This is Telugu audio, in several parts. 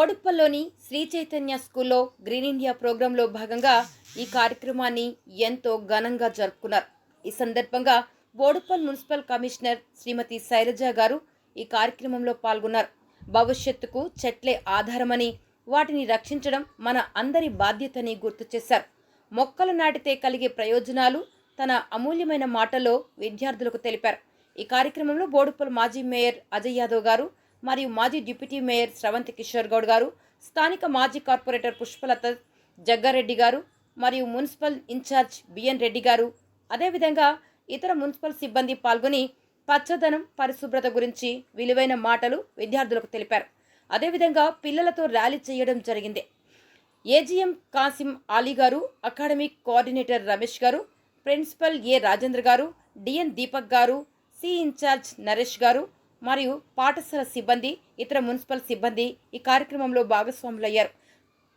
బోడుప్పల్లోని శ్రీ చైతన్య స్కూల్లో గ్రీన్ ఇండియా ప్రోగ్రాంలో భాగంగా ఈ కార్యక్రమాన్ని ఎంతో ఘనంగా జరుపుకున్నారు. ఈ సందర్భంగా బోడుప్పల్ మున్సిపల్ కమిషనర్ శ్రీమతి శైలజ గారు ఈ కార్యక్రమంలో పాల్గొన్నారు. భవిష్యత్తుకు చెట్లే ఆధారమని వాటిని రక్షించడం మన అందరి బాధ్యతని గుర్తు చేశారు. మొక్కలు నాటితే కలిగే ప్రయోజనాలు తన అమూల్యమైన మాటలో విద్యార్థులకు తెలిపారు. ఈ కార్యక్రమంలో బోడుప్పల్ మాజీ మేయర్ అజయ్ యాదవ్ గారు మరియు మాజీ డిప్యూటీ మేయర్ స్రవంతి కిషోర్ గౌడ్ గారు స్థానిక మాజీ కార్పొరేటర్ పుష్పలత జగ్గారెడ్డి గారు మరియు మున్సిపల్ ఇన్ఛార్జ్ బిఎన్ రెడ్డి గారు. అదేవిధంగా ఇతర మున్సిపల్ సిబ్బంది పాల్గొని పచ్చదనం పరిశుభ్రత గురించి విలువైన మాటలు విద్యార్థులకు తెలిపారు. అదేవిధంగా పిల్లలతో ర్యాలీ చేయడం జరిగింది. ఏజీఎం కాసిం అలీ గారు అకాడమిక్ కోఆర్డినేటర్ రమేష్ గారు ప్రిన్సిపల్ ఏ రాజేంద్ర గారు డిఎన్ దీపక్ గారు సి ఇన్ఛార్జ్ నరేష్ గారు మరియు పాఠశాల సిబ్బంది ఇతర మున్సిపల్ సిబ్బంది ఈ కార్యక్రమంలో భాగస్వాములయ్యారు.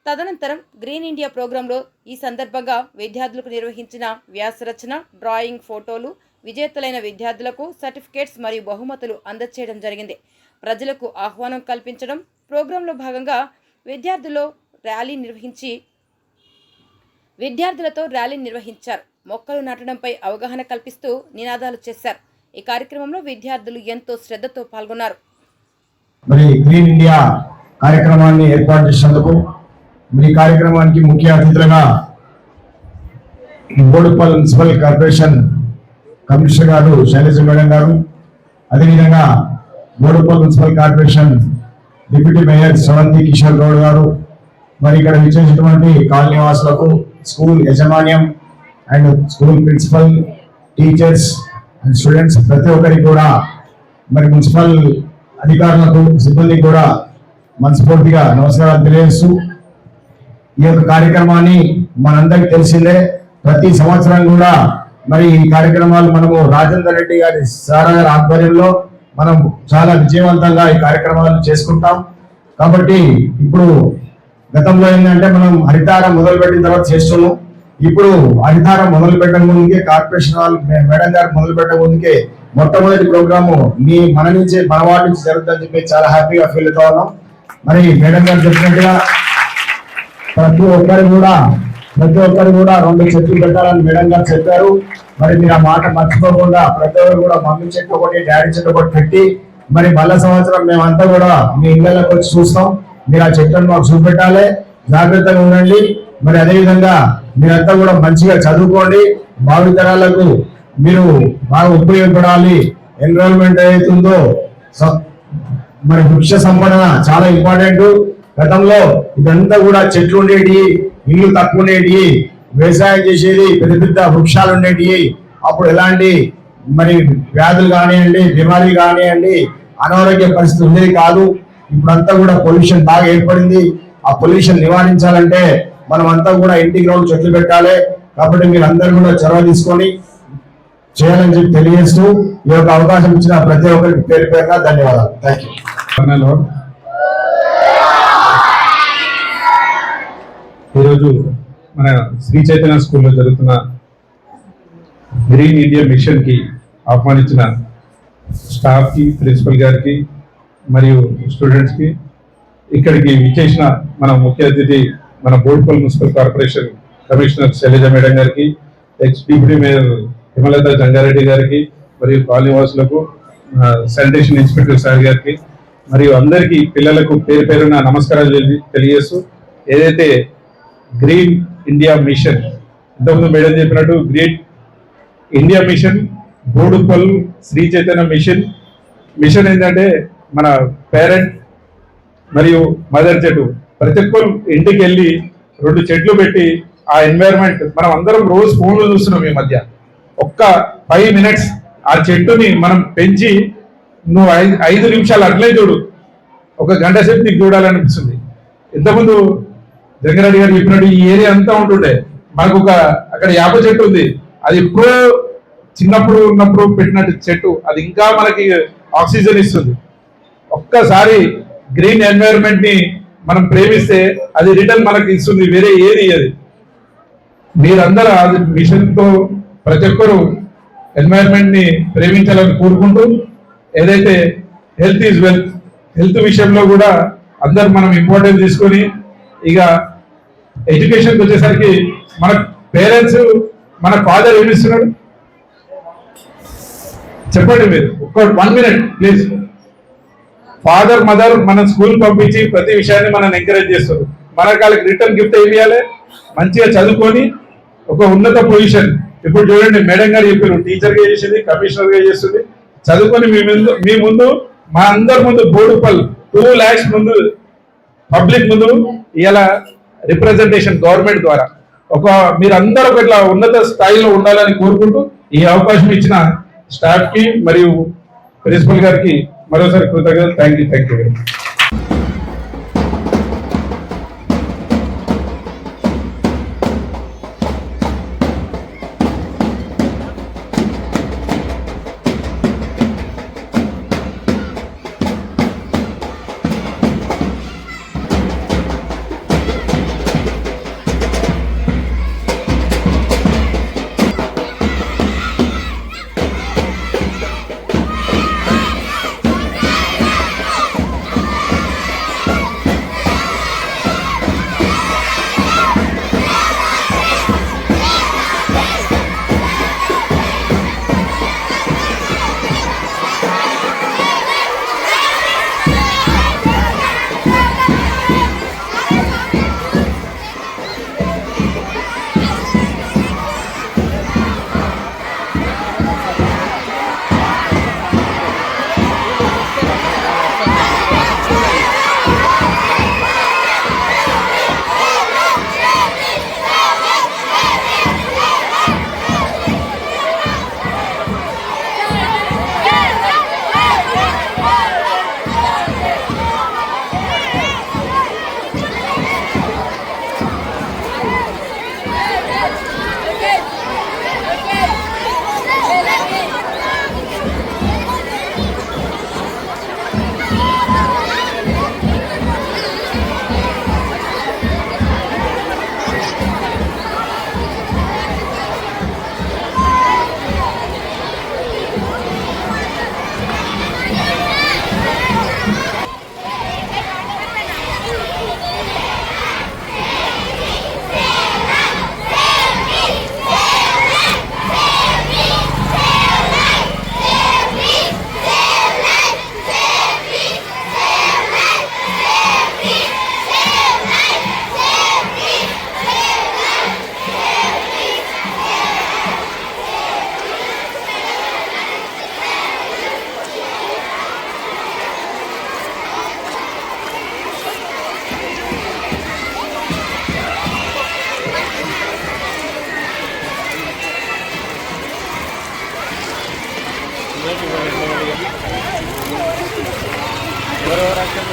తదనంతరం గ్రీన్ ఇండియా ప్రోగ్రాంలో ఈ సందర్భంగా విద్యార్థులకు నిర్వహించిన వ్యాసరచన డ్రాయింగ్ ఫోటోలు విజేతలైన విద్యార్థులకు సర్టిఫికేట్స్ మరియు బహుమతులు అందచేయడం జరిగింది. ప్రజలకు ఆహ్వానం కల్పించడం ప్రోగ్రాంలో భాగంగా విద్యార్థుల్లో ర్యాలీ నిర్వహించి విద్యార్థులతో ర్యాలీ నిర్వహించారు. మొక్కలు నాటడంపై అవగాహన కల్పిస్తూ నినాదాలు చేశారు. ఈ కార్యక్రమంలో విద్యార్థులు ఎంతో శ్రద్ధతో పాల్గొన్నారు. మరి గ్రీన్ ఇండియా కార్యక్రమాన్ని ఏర్పాటు చేసినందుకు మరి కార్యక్రమానికి ముఖ్య అతిథులుగా బోడుపల్ మున్సిపల్ కార్పొరేషన్ కమిషనర్ గారు శైలజ మేడం గారు అదేవిధంగా Boduppal municipal corporation deputy mayor Sravanthi Kishore Goud గారు మరి ఇక్కడ విచ్చేసినటువంటి కాలనీ వాసులకు school యజమాన్యం and school principal teachers and students ప్రతి ఒక్కరికి కూడా మరి మున్సిపల్ అధికారులకు సిబ్బందికి కూడా మనస్ఫూర్తిగా నమస్కారాలు తెలియజేస్తూ ఈ యొక్క కార్యక్రమాన్ని మనందరికి తెలిసిందే. ప్రతి సంవత్సరం కూడా మరి ఈ కార్యక్రమాలు మనము రాజేందర్ రెడ్డి గారి సారా గారి ఆధ్వర్యంలో మనం చాలా విజయవంతంగా ఈ కార్యక్రమాలు చేసుకుంటాం. కాబట్టి ఇప్పుడు గతంలో ఏంటంటే మనం హరితారం మొదలుపెట్టిన తర్వాత చేస్తున్నాం. ఇప్పుడు అధికారం మొదలు పెట్టడం ముందుకే కార్పొరేషన్ వాళ్ళు మేడం గారు మొదలు పెట్టక ముందుకే మొట్టమొదటి ప్రోగ్రాము మీ మన నుంచి మన వాటి నుంచి జరుగుతుందని చెప్పి చాలా హ్యాపీగా ఫీల్ అవుతా ఉన్నాం. మరి మేడం గారు చెప్పినట్టుగా ప్రతి ఒక్కరు కూడా ప్రతి ఒక్కరు కూడా రెండు చెట్లు పెట్టాలని మేడం గారు చెప్పారు. మరి మీరు ఆ మాట మర్చిపోకుండా ప్రతి ఒక్కరు కూడా మమ్మీ చెట్టు ఒకటి డాడీ చెట్టు ఒకటి పెట్టి మరి మళ్ళా సంవత్సరం మేమంతా కూడా మీ ఇళ్ళకి వచ్చి చూస్తాం. మీరు ఆ చెట్లను మాకు చూపెట్టాలి. జాగ్రత్తగా ఉండండి. మరి అదేవిధంగా మీరంతా కూడా మంచిగా చదువుకోండి. భావితరాలకు మీరు బాగా ఉపయోగపడాలి. ఎన్రోల్మెంట్ ఏదైతుందో స- మరి వృక్ష సంపదన చాలా ఇంపార్టెంట్ గతంలో ఇదంతా కూడా చెట్లు ఉండేటి ఇల్లు తక్కువ ఉండేటి వ్యవసాయం చేసేది పెద్ద పెద్ద వృక్షాలు ఉండేటివి అప్పుడు ఎలాంటి మరి వ్యాధులు కానివ్వండి బిమారీలు కానివ్వండి అనారోగ్య పరిస్థితి ఉండేది కాదు. ఇప్పుడంతా కూడా పొల్యూషన్ బాగా ఏర్పడింది. ఆ పొల్యూషన్ నివారించాలంటే మనం అంతా కూడా ఇంటి గ్రౌండ్ చెట్లు పెట్టాలి. కాబట్టి మీరు అందరూ కూడా చొరవ తీసుకొని చేయాలని చెప్పి తెలియజేస్తూ ఈ యొక్క అవకాశం ఇచ్చిన ప్రతి ఒక్కరికి పేరు పేరుగా ధన్యవాదాలు. థ్యాంక్ యూ ఈరోజు మన శ్రీ చైతన్య స్కూల్లో జరుగుతున్న గ్రీన్ ఇండియా మిషన్కి ఆహ్వానించిన స్టాఫ్కి ప్రిన్సిపల్ గారికి మరియు స్టూడెంట్స్కి ఇక్కడికి విచ్చేసిన మన ముఖ్య అతిథి మన Boduppal municipal corporation commissioner Shailaja madam గారికి ex deputy mayor Himalatha Jangareddy గారికి మరియు కాలనీవాసులకు శానిటేషన్ ఇన్స్పెక్టర్ సార్ గారికి మరియు అందరికీ పిల్లలకు పేరు పేరున నమస్కారాలు తెలియజేస్తూ ఏదైతే గ్రీన్ ఇండియా మిషన్ ఇంతకుముందు మేడం చెప్పినట్టు green India mission Boduppal Sri Chaitanya mission mission ఏంటంటే మన పేరెంట్ మరియు మదర్ చెట్టు. ప్రతి ఒక్కరు ఇంటికి వెళ్ళి రెండు చెట్లు పెట్టి ఆ ఎన్వైరన్మెంట్ మనం అందరం రోజు ఫోన్లు చూస్తున్నాం ఈ మధ్య. ఒక్క ఫైవ్ మినిట్స్ ఆ చెట్టుని మనం పెంచి నువ్వు ఐదు ఐదు నిమిషాలు అట్లే చూడు. ఒక గంట సేపు నీకు చూడాలనిపిస్తుంది. ఇంతకుముందు జగన్రెడ్డి గారు చెప్పినట్టు ఈ ఏరియా అంతా ఉంటుండే. మనకు ఒక అక్కడ యాప చెట్టు ఉంది. అది ఎప్పుడో చిన్నప్పుడు ఉన్నప్పుడు పెట్టినట్టు చెట్టు. అది ఇంకా మనకి ఆక్సిజన్ ఇస్తుంది. ఒక్కసారి గ్రీన్ ఎన్వైరన్మెంట్ని మనం ప్రేమిస్తే అది రిటర్న్ మనకి ఇస్తుంది వేరే ఏది అది మీరందరూ అది మిషన్తో ప్రతి ఒక్కరు ఎన్వైరన్మెంట్ని ప్రేమించాలని కోరుకుంటూ ఏదైతే హెల్త్ ఈజ్ వెల్త్ హెల్త్ విషయంలో కూడా అందరు మనం ఇంపార్టెన్స్ తీసుకొని ఇక ఎడ్యుకేషన్కి వచ్చేసరికి మన పేరెంట్స్ మన ఫాదర్ ఏమిస్తున్నాడు చెప్పండి మీరు ఒక్క one minute please father mother మన స్కూల్ పంపించి ప్రతి విషయాన్ని మనం ఎంకరేజ్ చేస్తారు. మన వాళ్ళకి రిటర్న్ గిఫ్ట్ ఏమి ఇవ్వాలి మంచిగా చదువుకొని ఒక ఉన్నత పొజిషన్ ఇప్పుడు చూడండి మేడం గారు చెప్పారు టీచర్గా చేసింది కమిషనర్గా చేస్తుంది. చదువుకొని మీ ముందు మీ ముందు మా అందరి ముందు బోర్డు పల్ టూ ల్యాక్స్ ముందు పబ్లిక్ ముందు ఇలా రిప్రజెంటేషన్ గవర్నమెంట్ ద్వారా. ఒక మీరందరూ ఒక ఇట్లా ఉన్నత స్థాయిలో ఉండాలని కోరుకుంటూ ఈ అవకాశం ఇచ్చిన స్టాఫ్కి మరియు ప్రిన్సిపల్ గారికి మరోసారి కృతజ్ఞతలు. థ్యాంక్ యూ థ్యాంక్ యూ ఎవరెవరు అక్కడ